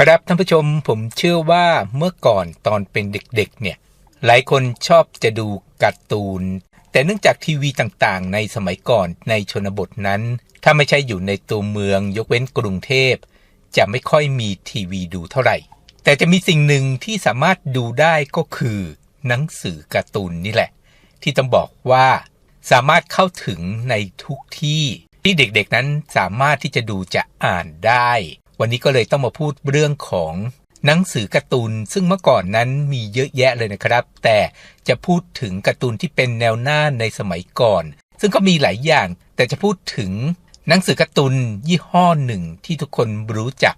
ครับท่านผู้ชมผมเชื่อว่าเมื่อก่อนตอนเป็นเด็กๆ เนี่ย หลายคนชอบจะดูการ์ตูน แต่เนื่องจากทีวีต่างๆ ในสมัยก่อนในชนบทนั้น ถ้าไม่ใช่อยู่ในตัวเมืองยกเว้นกรุงเทพ จะไม่ค่อยมีทีวีดูเท่าไหร่ แต่จะมีสิ่งหนึ่งที่สามารถดูได้ก็คือ หนังสือการ์ตูนนี่แหละ ที่ต้องบอกว่าสามารถเข้าถึงในทุกที่ที่เด็กๆนั้นสามารถที่จะดูจะอ่านได้ วันนี้ก็เลยต้องมาพูดเรื่องของหนังสือการ์ตูนซึ่งเมื่อก่อนนั้นมีเยอะแยะเลยนะครับ แต่จะพูดถึงการ์ตูนที่เป็นแนวหน้าในสมัยก่อน ซึ่งก็มีหลายอย่าง แต่จะพูดถึงหนังสือการ์ตูนยี่ห้อหนึ่งที่ทุกคนรู้จัก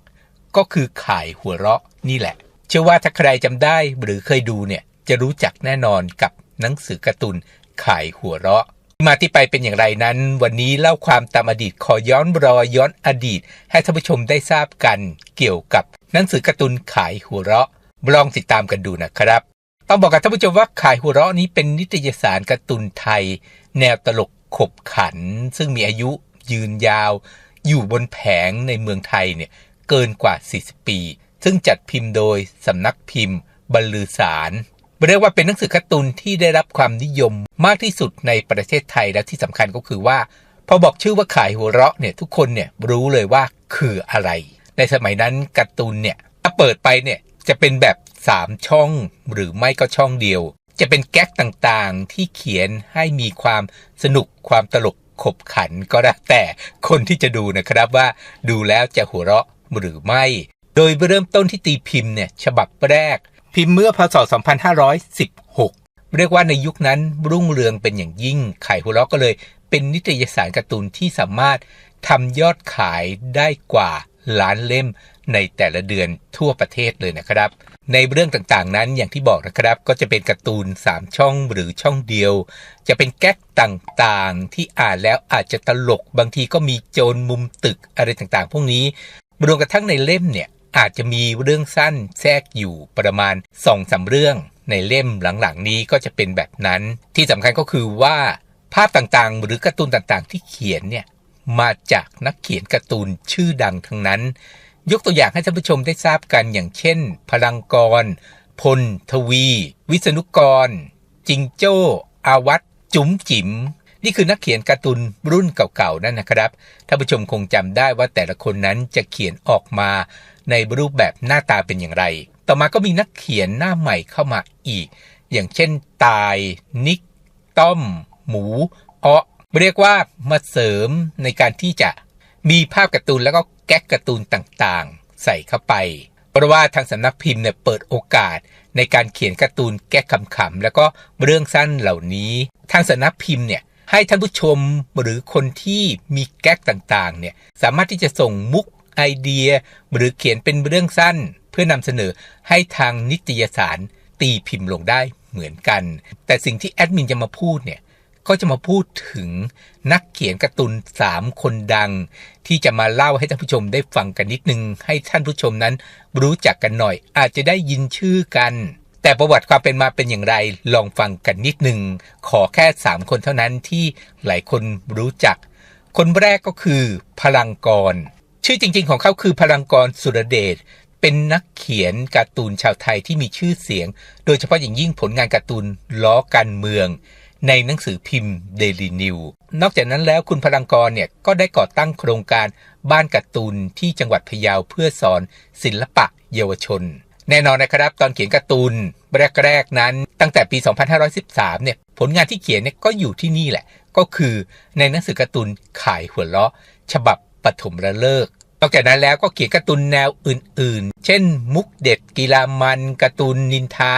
ก็คือข่ายหัวเราะนี่แหละ เชื่อว่าถ้าใครจำได้หรือเคยดูเนี่ยจะรู้จักแน่นอนกับหนังสือการ์ตูนข่ายหัวเราะ มาที่ไปเป็นอย่างไรนั้น วันนี้เล่าความตามอดีตขอย้อนรอยย้อนอดีต ให้ท่านผู้ชมได้ทราบกันเกี่ยวกับหนังสือการ์ตูนขายหัวเราะลองติดตามกันดูนะครับ ต้องบอกกับท่านผู้ชมว่าขายหัวเราะนี้เป็นนิตยสารการ์ตูนไทย แนวตลกขบขัน ซึ่งมีอายุยืนยาว อยู่บนแผงในเมืองไทยเนี่ยเกินกว่า 40 ปี ซึ่งจัดพิมพ์โดยสำนักพิมพ์บรรลือสาร เรียกว่าเป็นหนังสือการ์ตูนที่ได้รับความนิยมมากที่สุดในประเทศไทยและที่สำคัญก็คือว่า พอบอกชื่อว่าขายหัวเราะเนี่ยทุกคนเนี่ยรู้เลยว่าคืออะไร ในสมัยนั้นการ์ตูนเนี่ยถ้าเปิดไปเนี่ยจะเป็นแบบ 3 ช่องหรือไม่ก็ช่องเดียว จะเป็นแก๊กต่างๆที่เขียนให้มีความสนุกความตลกขบขันก็ได้วแต่คนที่จะดูนะครับว่าดูแล้วจะหัวเราะหรือไม่ โดยเริ่มต้นที่ตีพิมพ์เนี่ยฉบับแรก พิมพ์เมื่อพศ 2516 เรียกว่าในยุคนั้นรุ่งเรืองเป็นอย่างยิ่ง ไข่หัวเราะก็เลย เป็นนิตยสารการ์ตูนที่สามารถทำยอดขายได้กว่าล้านเล่มในแต่ละเดือนทั่วประเทศเลยนะครับ ในเรื่องต่างๆนั้นอย่างที่บอกนะครับ ก็จะเป็นการ์ตูน 3 ช่องหรือช่องเดียว จะเป็นแก๊กต่างๆ ที่อ่านแล้วอาจจะตลก บางทีก็มีโจรมุมตึกอะไรต่างๆ พวกนี้ รวมกระทั่งในเล่มเนี่ย อาจจะมีเรื่องสั้นแทรกอยู่ประมาณ2องสาเรื่อง ในเล่มหลังๆนี้ก็จะเป็นแบบนั้น ที่สำคัญก็คือว่าภาพต่างๆ หรือการ์ตูนต่างๆ ที่เขียนเนี่ยมาจากนักเขียนการ์ตูนชื่อดังทั้งนั้น ยกตัวอย่างให้ท่านผู้ชมได้ทราบกันอย่างเช่น พลังกร พล ทวี วิษณุกร จิงโจ้ อาวัตจุ๋มจิ๋มนี่คือนักเขียนการ์ตูนรุ่นเก่าๆนั่นนะครับท่านผู้ชมคงจำได้ว่าแต่ละคนนั้นจะเขียนออกมา ในรูปแบบหน้าตาเป็นอย่างไร ต่อมาก็มีนักเขียนหน้าใหม่เข้ามาอีก อย่างเช่นตาย นิก ต้อม หมูอ้อเรียกว่ามาเสริมในการที่จะมีภาพการ์ตูนแล้วก็แก๊กการ์ตูนต่างๆ ใส่เข้าไป เพราะว่าทางสำนักพิมพ์เนี่ยเปิดโอกาสในการเขียนการ์ตูนแก๊กขำๆแล้วก็เรื่องสั้นเหล่านี้ ทางสำนักพิมพ์เนี่ยให้ท่านผู้ชมหรือคนที่มีแก๊กต่างๆเนี่ยสามารถที่จะส่งมุก ไอเดีย หรือเขียนเป็นเรื่องสั้น เพื่อนำเสนอให้ทางนิตยสารตีพิมพ์ลงได้เหมือนกัน แต่สิ่งที่แอดมินจะมาพูดเนี่ยก็จะมาพูดถึงนักเขียนการ์ตูน3 คนดัง ที่จะมาเล่าให้ท่านผู้ชมได้ฟังกันนิดนึง ให้ท่านผู้ชมนั้นรู้จักกันหน่อย อาจจะได้ยินชื่อกัน แต่ประวัติความเป็นมาเป็นอย่างไร ลองฟังกันนิดนึง ขอแค่ 3 คนเท่านั้นที่หลายคนรู้จัก คนแรกก็คือพลังกร ชื่อจริง ๆ ของเขาคือพลังกรสุรเดชเป็นนักเขียนการ์ตูนชาวไทยที่มีชื่อเสียง โดยเฉพาะอย่างยิ่งผลงานการ์ตูนล้อการเมือง ในหนังสือพิมพ์ Daily New นอกจากนั้นแล้วคุณพลังกรเนี่ยก็ได้ก่อตั้งโครงการบ้านการ์ตูนที่จังหวัดพะเยาเพื่อสอนศิลปะเยาวชน แน่นอนนะครับ ตอนเขียนการ์ตูนแรกๆนั้น ตั้งแต่ปี 2513 เนี่ยผลงานที่เขียนเนี่ยก็อยู่ที่นี่แหละ ก็คือในหนังสือการ์ตูนขายหัวเราะ ฉบับปฐมระเลิก นอกจากนั้นแล้วก็เขียนการ์ตูนแนวอื่นๆ เช่น มุกเด็ดกีฬามันการ์ตูนนินทา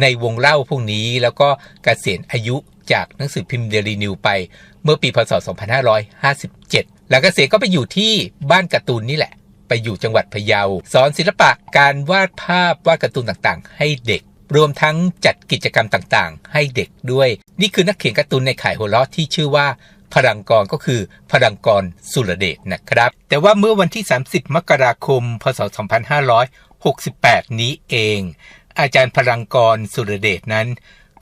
ในวงเล่าพวกนี้ แล้วก็กเกษียณอายุจากหนังสือพิมพ์เดลีนิวไป เมื่อปีพศ 2557แล้วกเกษียณก็ไปอยู่ที่บ้านการ์ตูนนี่แหละ ไปอยู่จังหวัดพะเยา สอนศิลปะการวาดภาพวาดการ์ตูนต่างๆ ให้เด็ก รวมทั้งจัดกิจกรรมต่างๆ ให้เด็กด้วย นี่คือนักเขียนการ์ตูนในข่ายหัวเราะที่ชื่อว่า พลังกรก็คือพลังกรสุรเดชนะครับ แต่ว่าเมื่อวันที่ 30 มกราคม พศ 2568 นี้เอง อาจารย์พลังกรสุรเดชนั้น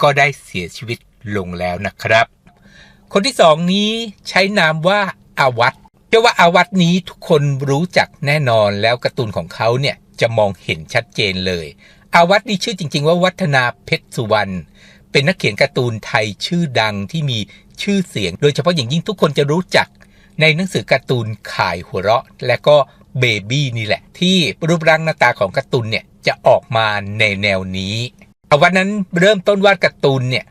ก็ได้เสียชีวิตลงแล้วนะครับ คนที่สองนี้ใช้นามว่าอาวัตเชื่อว่าอาวัตนี้ทุกคนรู้จักแน่นอนแล้วการ์ตูนของเขาเนี่ยจะมองเห็นชัดเจนเลย อาวัตนี่ชื่อจริง ๆ ว่าวัฒนาเพชรสุวรรณ เป็นนักเขียนการ์ตูนไทยชื่อดังที่มีชื่อเสียง โดยเฉพาะอย่างยิ่งทุกคนจะรู้จักในหนังสือการ์ตูนขายหัวเราะ และก็เบบี้นี่แหละ ที่รูปร่างหน้าตาของการ์ตูนเนี่ยจะออกมาในแนวนี้เอาวันนั้นเริ่มต้นวาดการ์ตูนเนี่ย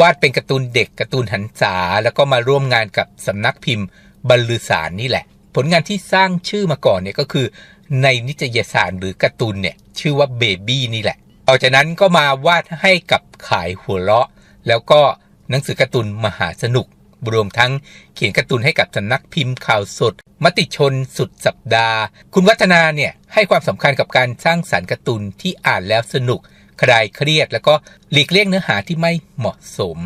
วาดเป็นการ์ตูนเด็กการ์ตูนหันษาแล้วก็มาร่วมงานกับสำนักพิมพ์บรรลือสารนี่แหละ ผลงานที่สร้างชื่อมาก่อนเนี่ยก็คือ ในนิตยสารหรือการ์ตูนเนี่ยชื่อว่าเบบี้นี่แหละ ต่อจากนั้นก็มาวาดให้กับขายหัวเราะ แล้วก็หนังสือการ์ตูนมหาสนุก รวมทั้งเขียนการ์ตูนให้กับสำนักพิมพ์ข่าวสด มติชนสุดสัปดาห์ คุณวัฒนาเนี่ยให้ความสำคัญกับการสร้างสารรค์การ์ตูนที่อ่านแล้วสนุก คลายเครียด แล้วก็หลีกเลี่ยงเนื้อหาที่ไม่เหมาะสม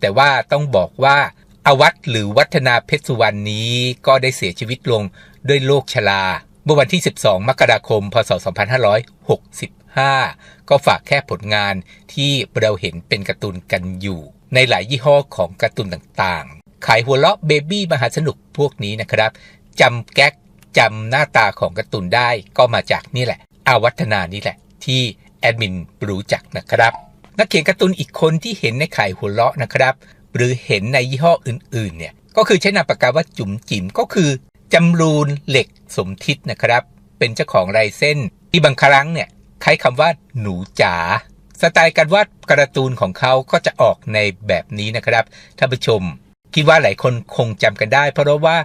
แต่ว่าต้องบอกว่าอวัตหรือวัฒนาเพชรสุวรรณนี้ก็ได้เสียชีวิตลงด้วยโรคชราเมื่อวันที่ 12 มกราคม พศ 5 ก็ฝากแค่ผลงานที่เราเห็นเป็นการ์ตูนกันอยู่ ในหลายยี่ห้อของการ์ตูนต่างๆ ขายหัวเราะเบบี้มหาสนุกพวกนี้นะครับจำแก๊กจำหน้าตาของการ์ตูนได้ก็มาจากนี่แหละ อาวัฒนานี่แหละ ที่แอดมินรู้จักนะครับ นักเขียนการ์ตูนอีกคนที่เห็นในขายหัวเราะนะครับ หรือเห็นในยี่ห้ออื่นๆเนี่ยก็คือใช้นามปากกาว่าจุ๋มจิ๋มก็คือจำรูนเหล็กสมทิศนะครับ เป็นเจ้าของลายเส้นที่บางครั้งเนี่ย ใช้คำว่าหนูจ๋าสไตล์การวาดการ์ตูนของเขาก็จะออกในแบบนี้นะครับท่านผู้ชม คิดว่าหลายคนคงจำกันได้ เพราะว่า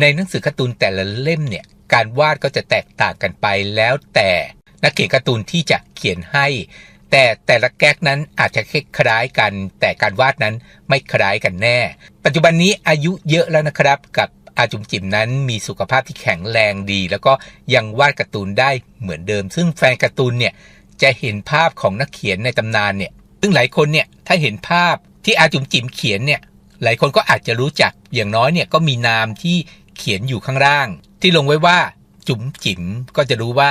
ในหนังสือการ์ตูนแต่ละเล่มเนี่ยการวาดก็จะแตกต่างกันไปแล้วแต่นักเขียนการ์ตูนที่จะเขียนให้ แต่แต่ละแก๊กนั้นอาจจะคล้ายกัน แต่การวาดนั้นไม่คล้ายกันแน่ ปัจจุบันนี้อายุเยอะแล้วนะครับกับ อาจุมจิมนั้นมีสุขภาพที่แข็งแรงดี แล้วก็ยังวาดการ์ตูนได้เหมือนเดิม ซึ่งแฟนการ์ตูนเนี่ยจะเห็นภาพของนักเขียนในตำนานเนี่ยซึ่งหลายคนเนี่ยถ้าเห็นภาพที่อาจุมจิมเขียนเนี่ยหลายคนก็อาจจะรู้จักอย่างน้อยเนี่ยก็มีนามที่เขียนอยู่ข้างล่าง ที่ลงไว้ว่าจุ๋มจิ๋มก็จะรู้ว่า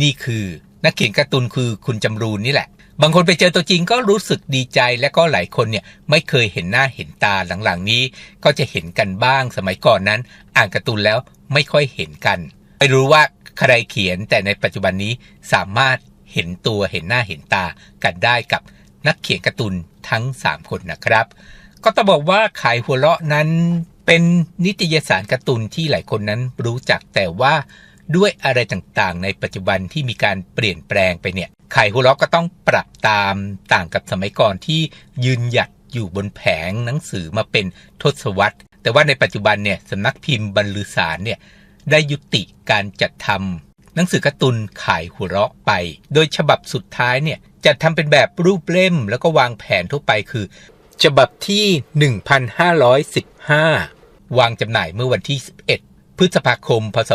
นี่คือนักเขียนการ์ตูนคือคุณจำรูนนี่แหละ บางคนไปเจอตัวจริงก็รู้สึกดีใจและก็หลายคนเนี่ยไม่เคยเห็นหน้าเห็นตาหลังๆนี้ ก็จะเห็นกันบ้างสมัยก่อนนั้น อ่านการ์ตูนแล้วไม่ค่อยเห็นกัน ไม่รู้ว่าใครเขียนแต่ในปัจจุบันนี้สามารถเห็นตัวเห็นหน้าเห็นตากันได้กับนักเขียนการ์ตูนทั้ง 3 คนนะครับ ก็ต้องบอกว่าขายหัวเราะนั้นเป็นนิตยสารการ์ตูนที่หลายคนนั้นรู้จักแต่ว่า ด้วยอะไรต่างๆ ในปัจจุบันที่มีการเปลี่ยนแปลงไปเนี่ยขายหัวเราะก็ต้องปรับตามต่างกับสมัยก่อนที่ยืนหยัดอยู่บนแผงหนังสือมาเป็นทศวรรษ แต่ว่าในปัจจุบันเนี่ยสำนักพิมพ์บรรลือสารเนี่ยได้ยุติการจัดทำหนังสือการ์ตูนขายหัวเราะไป โดยฉบับสุดท้ายเนี่ยจัดทำเป็นแบบรูปเล่มแล้วก็วางแผนทั่วไปคือ ฉบับที่ 1515 วางจำหน่ายเมื่อวันที่ 11 พฤษภาคม พศ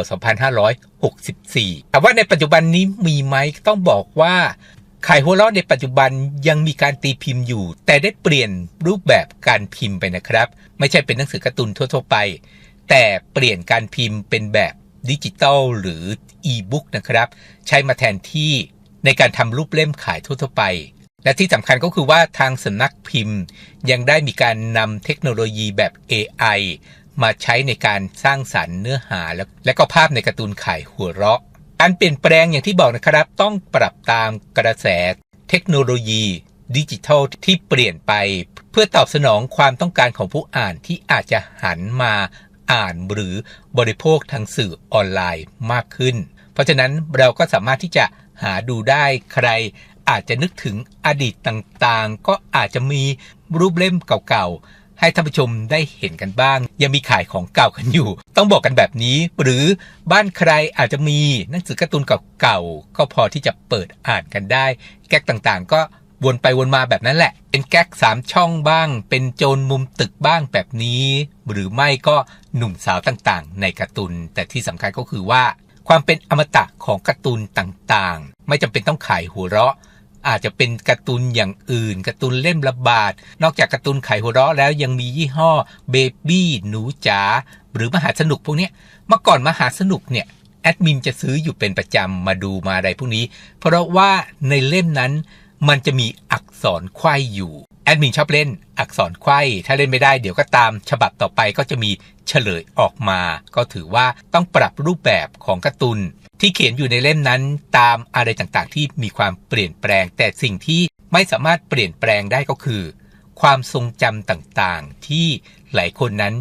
2564แต่ว่าในปัจจุบันนี้มีไหมต้องบอกว่าขายหัวเราะในปัจจุบันยังมีการตีพิมพ์อยู่ แต่ได้เปลี่ยนรูปแบบการพิมพ์ไปนะครับ ไม่ใช่เป็นหนังสือการ์ตูนทั่ว ๆ ไป แต่เปลี่ยนการพิมพ์เป็นแบบดิจิตอลหรืออีบุ๊กนะครับ ใช้มาแทนที่ในการทำรูปเล่มขายทั่ว ๆ ไป และที่สำคัญก็คือว่าทางสำนักพิมพ์ ยังได้มีการนำเทคโนโลยีแบบ AI มาใช้ในการสร้างสารรค์เนื้อหาและและก็ภาพในการ์ตูนขายหัวเราะ การเปลี่ยนแปลงอย่างที่บอกนะครับ ต้องปรับตามกระแสเทคโนโลยีดิจิทัลที่เปลี่ยนไป เพื่อตอบสนองความต้องการของผู้อ่านที่อาจจะหันมาอ่านหรือบริโภคทางสื่อออนไลน์มากขึ้น เพราะฉะนั้นเราก็สามารถที่จะหาดูได้ใครอาจจะนึกถึงอดีตต่างๆ ก็อาจจะมีรูปเล่มเก่าๆ ให้ท่านผู้ชมได้เห็นกันบ้าง ยังมีขายของเก่ากันอยู่ ต้องบอกกันแบบนี้ หรือบ้านใครอาจจะมีหนังสือการ์ตูนเก่าๆก็พอที่จะเปิดอ่านกันได้ แก๊กต่างๆ ก็วนไปวนมาแบบนั้นแหละ เป็นแก๊กสามช่องบ้าง เป็นโจรมุมตึกบ้างแบบนี้ หรือไม่ก็หนุ่มสาวต่างๆ ในการ์ตูน แต่ที่สำคัญก็คือว่า ความเป็นอมตะของการ์ตูนต่างๆ ไม่จำเป็นต้องขายหัวเราะ อาจจะเป็นการ์ตูนอย่างอื่นการ์ตูนเล่มระบาด นอกจากการ์ตูนไขายหัวเราะแล้วยังมียี่ห้อเบบี้หนูจ๋าหรือมหาสนุกพวกนี้เมื่อก่อนมหาสนุกเนี่ยแอดมินจะซื้ออยู่เป็นประจำมาดูมาอะไรพวกนี้ เพราะว่าในเล่มนั้นมันจะมีอักษรไขว้อยู่แอดมินชอบเล่นอักษรไขว้ถ้าเล่นไม่ได้เดี๋ยวก็ตามฉบับต่อไปก็จะมีเฉลยออกมา ก็ถือว่าต้องปรับรูปแบบของการ์ตูน ที่เขียนอยู่ในเล่มนั้นตามอะไรต่างๆ ที่มีความเปลี่ยนแปลง แต่สิ่งที่ไม่สามารถเปลี่ยนแปลงได้ก็คือ ความทรงจำต่างๆ ที่หลายคนนั้น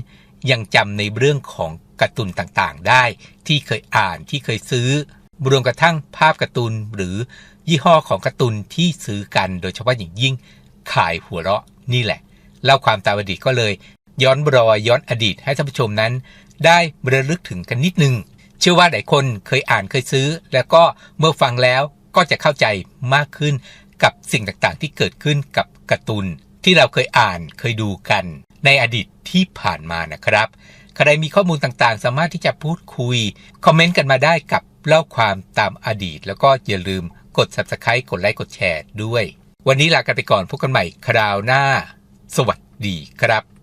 ยังจำในเรื่องของการ์ตูนต่างๆ ได้ที่เคยอ่านที่เคยซื้อรวมกระทั่งภาพการ์ตูนหรือยี่ห้อของการ์ตูนที่ซื้อกันโดยเฉพาะอย่างยิ่งขายหัวเราะนี่แหละ เล่าความตามอดีตก็เลย ย้อนรอยย้อนอดีตให้ท่านผู้ชมนั้น ได้ระลึกถึงกันนิดนึง เชื่อว่าหลายคนเคยอ่านเคยซื้อ แล้วก็เมื่อฟังแล้วก็จะเข้าใจมากขึ้นกับสิ่งต่างๆ ที่เกิดขึ้นกับการ์ตูนที่เราเคยอ่านเคยดูกัน ในอดีตที่ผ่านมานะครับใครมีข้อมูลต่างๆ สามารถที่จะพูดคุย คอมเมนต์กันมาได้กับเล่าความตามอดีต แล้วก็อย่าลืมกด subscribe กดไลค์กดแชร์ด้วย วันนี้ลากันไปก่อนพบกันใหม่คราวหน้า สวัสดีครับ